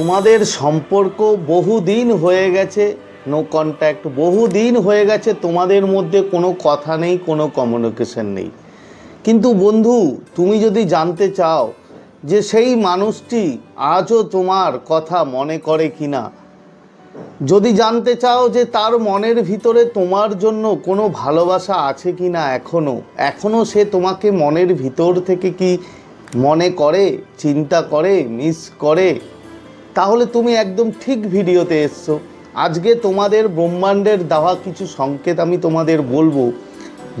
তোমাদের সম্পর্ক বহুদিন হয়ে গেছে নো কন্ট্যাক্ট বহুদিন হয়ে গেছে, তোমাদের মধ্যে কোনো কথা নেই, কোনো কমিউনিকেশন নেই। কিন্তু বন্ধু, তুমি যদি জানতে চাও যে সেই মানুষটি আজও তোমার কথা মনে করে কি না যদি জানতে চাও যে তার মনের ভিতরে তোমার জন্য কোনো ভালোবাসা আছে কি না এখনও এখনও সে তোমাকে মনের ভিতর থেকে কি মনে করে, চিন্তা করে মিস করে? তাহলে তুমি একদম ঠিক ভিডিওতে এসছো। আজকে তোমাদের ব্রহ্মাণ্ডের দেওয়া কিছু সংকেত আমি তোমাদের বলব।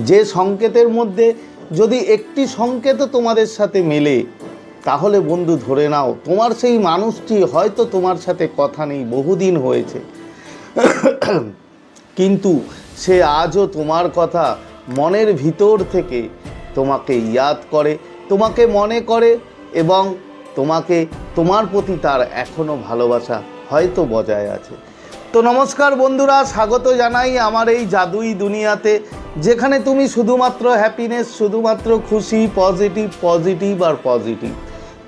যে সংকেতের মধ্যে যদি একটি সংকেতও তোমাদের সাথে মেলে, তাহলে বন্ধু ধরে নাও, তোমার সেই মানুষটি হয়তো তোমার সাথে কথা নেই, বহুদিন হয়েছে। কিন্তু সে আজও তোমার কথা মনের ভিতর থেকে তোমাকে ইয়াদ করে, তোমাকে মনে করে এবং তোমাকে, তোমার প্রতি তার এখনও ভালোবাসা হয়তো বজায় আছে। তো নমস্কার বন্ধুরা, স্বাগত জানাই আমার এই জাদুই দুনিয়াতে, যেখানে তুমি শুধুমাত্র হ্যাপিনেস শুধুমাত্র খুশি পজিটিভ পজিটিভ আর পজিটিভ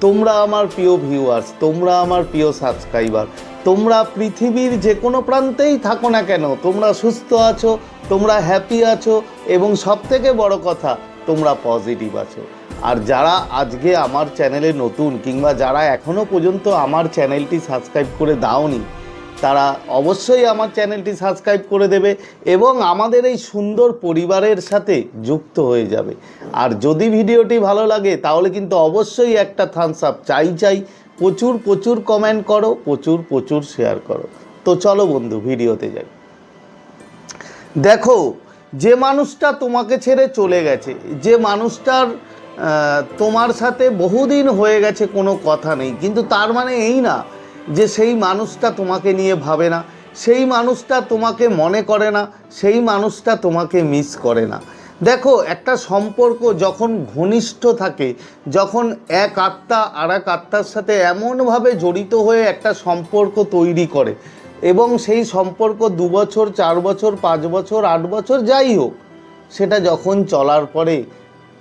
তোমরা আমার প্রিয় ভিউয়ার্স তোমরা আমার প্রিয় সাবস্ক্রাইবার তোমরা পৃথিবীর যে কোনো প্রান্তেই থাকো না কেন, তোমরা সুস্থ আছো, তোমরা হ্যাপি আছো, এবং সবথেকে বড় কথা, তোমরা পজিটিভ আছো। আর যারা আজকে আমার চ্যানেলে নতুন কিংবা যারা এখনও পর্যন্ত আমার চ্যানেলটি সাবস্ক্রাইব করে দাওনি, তারা অবশ্যই আমার চ্যানেলটি সাবস্ক্রাইব করে দেবে এবং আমাদের এই সুন্দর পরিবারের সাথে যুক্ত হয়ে যাবে। আর যদি ভিডিওটি ভালো লাগে, তাহলে কিন্তু অবশ্যই একটা থামস আপ চাই চাই, প্রচুর প্রচুর কমেন্ট করো, প্রচুর প্রচুর শেয়ার করো। তো চলো বন্ধু, ভিডিওতে যাই। দেখো, যে মানুষটা তোমাকে ছেড়ে চলে গেছে, যে মানুষটার তোমার সাথে বহুদিন হয়ে গেছে, কোনো কথা নেই। কিন্তু তার মানে এই না যে সেই মানুষটা তোমাকে নিয়ে ভাবে না, সেই মানুষটা তোমাকে মনে করে না, সেই মানুষটা তোমাকে মিস করে না। দেখো, একটা সম্পর্ক যখন ঘনিষ্ঠ থাকে, যখন এক আত্মা আর এক আত্মার সাথে এমনভাবে জড়িত হয়ে একটা সম্পর্ক তৈরি করে, এবং সেই সম্পর্ক দু বছর, চার বছর, পাঁচ বছর, আট বছর, যাই হোক, সেটা যখন চলার পরে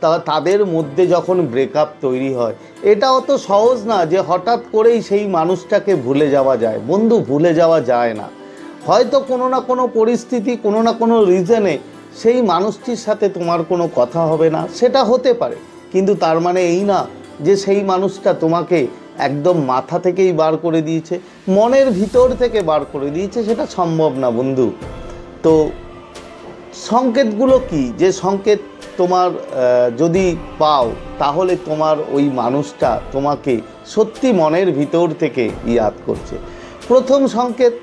তা তাদের মধ্যে যখন ব্রেকআপ তৈরি হয়, এটা অত সহজ না যে হঠাৎ করেই সেই মানুষটাকে ভুলে যাওয়া যায়। বন্ধু, ভুলে যাওয়া যায় না। হয়তো কোনো না কোনো পরিস্থিতি, কোনো না কোনো রিজনে সেই মানুষটির সাথে তোমার কোনো কথা হবে না। সেটা হতে পারে। কিন্তু তার মানে এই না যে সেই মানুষটা তোমাকে একদম মাথা থেকেই বার করে দিয়েছে, মনের ভিতর থেকে বার করে দিয়েছে, সেটা সম্ভব না বন্ধু। তো সংকেতগুলো কি? যে সংকেত তোমার যদি পাও, তাহলে তোমার ওই মানুষটা তোমাকে সত্যি মনের ভিতর থেকে ইয়াদ করছে। প্রথম সংকেত,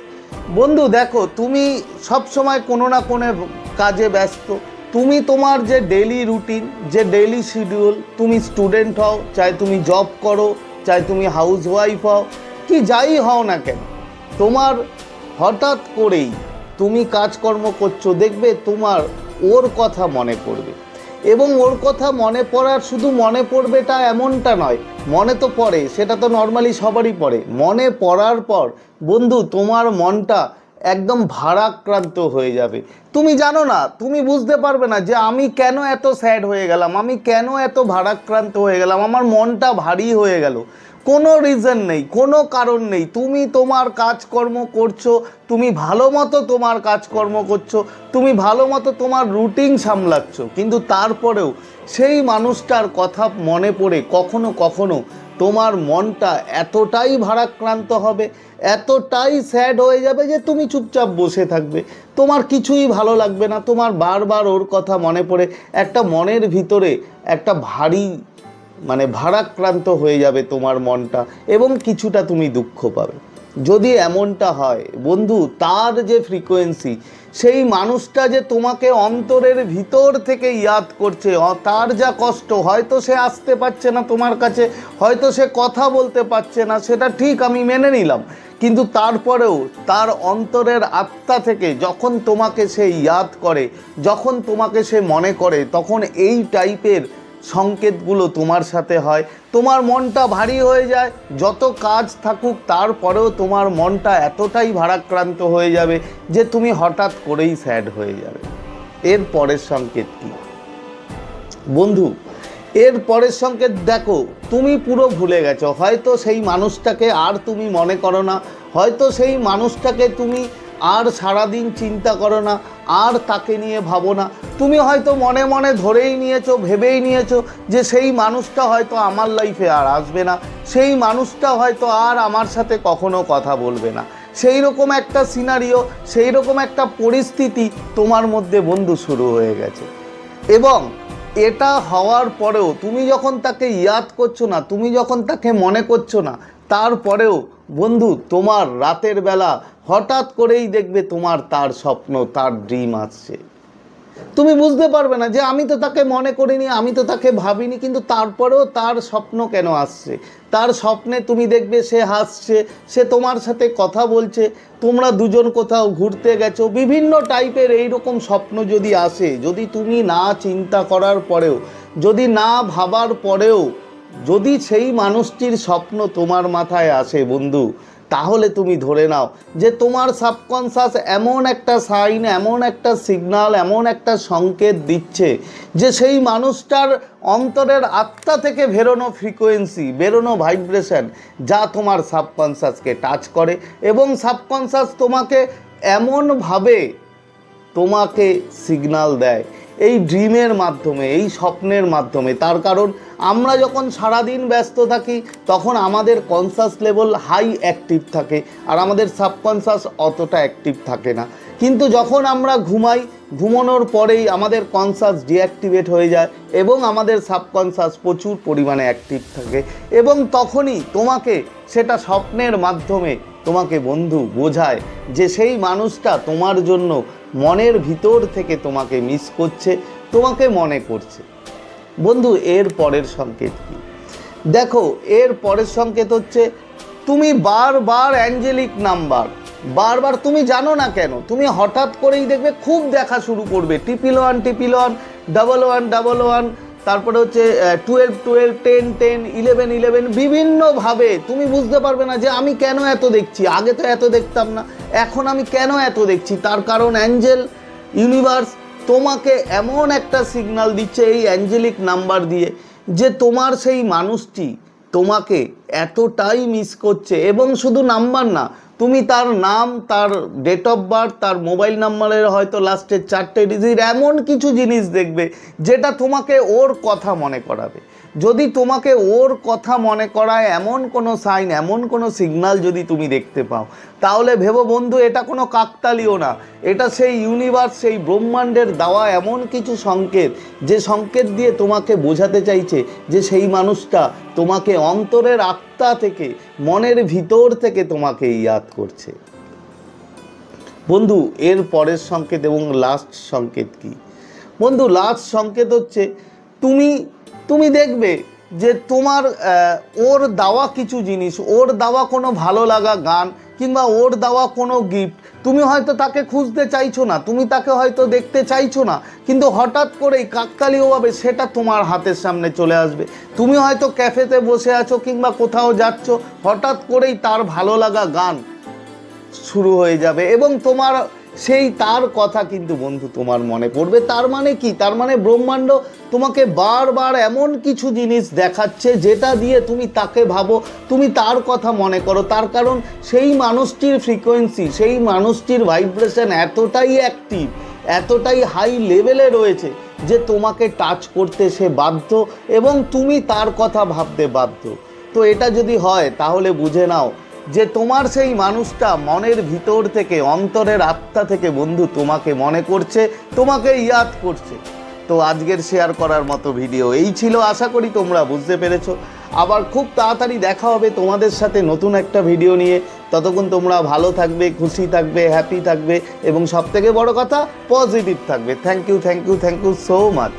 বন্ধু দেখো, তুমি সব সময় কোনো না কোনো কাজে ব্যস্ত। তুমি তোমার যে ডেলি রুটিন যে ডেলি শিডিউল তুমি স্টুডেন্ট হও, চাই তুমি জব করো, চাই তুমি হাউস ওয়াইফ হও, কি যাই হও না কেন, তোমার হঠাৎ করেই তুমি কাজকর্ম করছ, দেখবে তোমার ওর কথা মনে পড়বে। এবং ওর কথা মনে পড়ার শুধু মনে পড়বেটা এমনটা নয়, মনে তো পড়ে, সেটা তো নর্মালি সবারই পড়ে। মনে পড়ার পর, বন্ধু, তোমার মনটা একদম ভারাক্রান্ত হয়ে যাবে। তুমি জানো না, তুমি বুঝতে পারবে না যে আমি কেন এত স্যাড হয়ে গেলাম, আমি কেন এত ভারাক্রান্ত হয়ে গেলাম, আমার মনটা ভারী হয়ে গেল। কোনো রিজন নেই, কোনো কারণ নেই। তুমি তোমার কাজকর্ম করছ, তুমি ভালো মতো তোমার কাজকর্ম করছ, তুমি ভালো মতো তোমার রুটিন সামলাচ্ছ। কিন্তু তারপরেও সেই মানুষটার কথা মনে পড়ে কখনো কখনো তোমার মনটা এতটাই ভারাক্রান্ত হবে, এতটাই স্যাড হয়ে যাবে যে তুমি চুপচাপ বসে থাকবে। তোমার কিছুই ভালো লাগবে না, তোমার বারবার ওর কথা মনে পড়ে, একটা মনের ভিতরে একটা ভারী মানে ভারাক্রান্ত হয়ে যাবে তোমার মনটা, এবং কিছুটা তুমি দুঃখ পাবে। যদি এমনটা হয়, বন্ধু, তার যে ফ্রিকোয়েন্সি সেই মানুষটা যে তোমাকে অন্তরের ভিতর থেকে ইয়াদ করছে তার যা কষ্ট, হয়তো সে আসতে পারছে না তোমার কাছে, হয়তো সে কথা বলতে পারছে না, সেটা ঠিক আমি মেনে নিলাম। কিন্তু তারপরেও তার অন্তরের আত্মা থেকে যখন তোমাকে সে ইয়াদ করে, যখন তোমাকে সে মনে করে, তখন এই টাইপের সংকেতগুলো তোমার সাথে হয়, তোমার মনটা ভারী হয়ে যায়, যত কাজ থাকুক তারপরেও তোমার মনটা এতটাই ভারাক্রান্ত হয়ে যাবে যে তুমি হঠাৎ করেই স্যাড হয়ে যাবে। এর পরের সংকেত কী? বন্ধু, এর পরের সংকেত দেখো, তুমি পুরো ভুলে গেছো, হয়তো সেই মানুষটাকে আর তুমি মনে করো না, হয়তো সেই মানুষটাকে তুমি আর সারাদিন চিন্তা করো না, আর তাকে নিয়ে ভাবো না। তুমি হয়তো মনে মনে ধরেই নিয়েছো, ভেবেই নিয়েছো যে সেই মানুষটা হয়তো আমার লাইফে আর আসবে না। সেই মানুষটা হয়তো আর আমার সাথে কখনো কথা বলবে না। সেই রকম একটা সিনারিও সেই রকম একটা পরিস্থিতি তোমার মধ্যে বন্ধু শুরু হয়ে গেছে। এবং এটা হওয়ার পরেও তুমি যখন তাকে ইয়াদ করছ না, তুমি যখন তাকে মনে করছ না, তারপরেও বন্ধু তোমার রাতের বেলা হঠাৎ করেই দেখবে তোমার তার স্বপ্ন, তার ড্রিম আসছে। তুমি বুঝতে পারবে না যে আমি তো তাকে মনে করিনি, আমি তো তাকে ভাবিনি, কিন্তু তারপরেও তার স্বপ্ন কেন আসছে? তার স্বপ্নে তুমি দেখবে সে হাসছে, সে তোমার সাথে কথা বলছে, তোমরা দুজন কোথাও ঘুরতে গেছো, বিভিন্ন টাইপের এইরকম স্বপ্ন যদি আসে, যদি তুমি না চিন্তা করার পরেও, যদি না ভাবার পরেও, যদি সেই মানুষটির স্বপ্ন তোমার মাথায় আসে, বন্ধু তাহলে তুমি ধরে নাও যে তোমার সাবকনসাস এমন একটা সাইন এমন একটা সিগনাল এমন একটা সংকেত দিচ্ছে যে সেই মানুষটার অন্তরের আত্মা থেকে বেরোনো ফ্রিকোয়েন্সি বেরোনো ভাইব্রেশন যা তোমার সাবকনসাসকে টাচ করে এবং সাবকনসাস তোমাকে এমনভাবে তোমাকে সিগনাল দেয় এই ড্রিমের মাধ্যমে, এই স্বপ্নের মাধ্যমে। তার কারণ, আমরা যখন সারাদিন ব্যস্ত থাকি, তখন আমাদের কনসাস লেভেল হাই অ্যাক্টিভ থাকে, আর আমাদের সাবকনসাস অতটা অ্যাক্টিভ থাকে না। কিন্তু যখন আমরা ঘুমাই, ঘুমানোর পরেই আমাদের কনসাস ডিঅ্যাক্টিভেট হয়ে যায় এবং আমাদের সাবকনসাস প্রচুর পরিমাণে অ্যাক্টিভ থাকে। এবং তখনই তোমাকে সেটা স্বপ্নের মাধ্যমে তোমাকে বন্ধু বোঝায় যে সেই মানুষটা তোমার জন্য মনের ভিতর থেকে তোমাকে মিস করছে, তোমাকে মনে করছে। বন্ধু, এর পরের সংকেত কি? দেখো, এর পরের সংকেত হচ্ছে, তুমি বারবার অ্যাঞ্জেলিক নাম্বার বারবার তুমি জানো না কেন, তুমি হঠাৎ করেই দেখবে খুব দেখা শুরু করবে। Triple one triple one double one double one তারপরে হচ্ছে twelve twelve ten ten eleven eleven বিভিন্নভাবে তুমি বুঝতে পারবে না যে আমি কেন এত দেখছি। আগে তো এত দেখতাম না, এখন আমি কেন এত দেখছি? তার কারণ অ্যাঞ্জেল ইউনিভার্স তোমাকে এমন একটা সিগন্যাল দিচ্ছে এই অ্যাঞ্জেলিক নাম্বার দিয়ে যে তোমার সেই মানুষটি তোমাকে এতটাই মিস করছে। এবং শুধু নাম্বার না তুমি তার নাম, তার ডেট অফ বার্থ তার মোবাইল নাম্বারের হয়তো লাস্টের চারটে ডিজিট এমন কিছু জিনিস দেখবে, যেটা তোমাকে ওর কথা মনে করাবে। যদি তোমাকে ওর কথা মনে করায় এমন কোনো সাইন এমন কোনো সিগন্যাল যদি তুমি দেখতে পাও, তাহলে ভেবো বন্ধু, এটা কোনো কাকতালিও না। এটা সেই ইউনিভার্স সেই ব্রহ্মাণ্ডের দেওয়া এমন কিছু সংকেত, যে সংকেত দিয়ে তোমাকে বোঝাতে চাইছে যে সেই মানুষটা তোমাকে অন্তরের আত্মা থেকে, মনের ভিতর থেকে তোমাকে ইয়াদ করছে। বন্ধু, এর পরের সংকেত এবং লাস্ট সংকেত কি? বন্ধু লাস্ট সংকেত হচ্ছে, তুমি তুমি দেখবে যে তোমার ওর দেওয়া কিছু জিনিস, ওর দেওয়া কোনো ভালো লাগা গান কিংবা ওর দেওয়া কোনো গিফট তুমি হয়তো তাকে খুঁজতে চাইছো না, তুমি তাকে হয়তো দেখতে চাইছো না, কিন্তু হঠাৎ করেই কাকতালীয়ভাবে সেটা তোমার হাতের সামনে চলে আসবে। তুমি হয়তো ক্যাফেতে বসে আছো কিংবা কোথাও যাচ্ছ, হঠাৎ করেই তার ভালো লাগা গান শুরু হয়ে যাবে এবং তোমার সেই তার কথা কিন্তু বন্ধু তোমার মনে পড়বে। তার মানে কি? তার মানে ব্রহ্মাণ্ড তোমাকে বারবার এমন কিছু জিনিস দেখাচ্ছে যেটা দিয়ে তুমি তাকে ভাবো, তুমি তার কথা মনে করো। তার কারণ সেই মানুষটির ফ্রিকোয়েন্সি সেই মানুষটির ভাইব্রেশন এতটাই অ্যাক্টিভ এতটাই হাই লেভেলে রয়েছে যে তোমাকে টাচ করতে সে বাধ্য এবং তুমি তার কথা ভাবতে বাধ্য। তো এটা যদি হয়, তাহলে বুঝে নাও যে তোমার সেই মানুষটা মনের ভিতর থেকে, অন্তরের আত্মা থেকে বন্ধু তোমাকে মনে করছে তোমাকে ইয়াদ করছে। তো আজকের শেয়ার করার মতো ভিডিও এই ছিল, আশা করি তোমরা বুঝতে পেরেছ। আবার খুব তাড়াতাড়ি দেখা হবে তোমাদের সাথে নতুন একটা ভিডিও নিয়ে। ততক্ষণ তোমরা ভালো থাকবে, খুশি থাকবে হ্যাপি থাকবে এবং সবথেকে বড় কথা পজিটিভ থাকবে। Thank you thank you thank you so much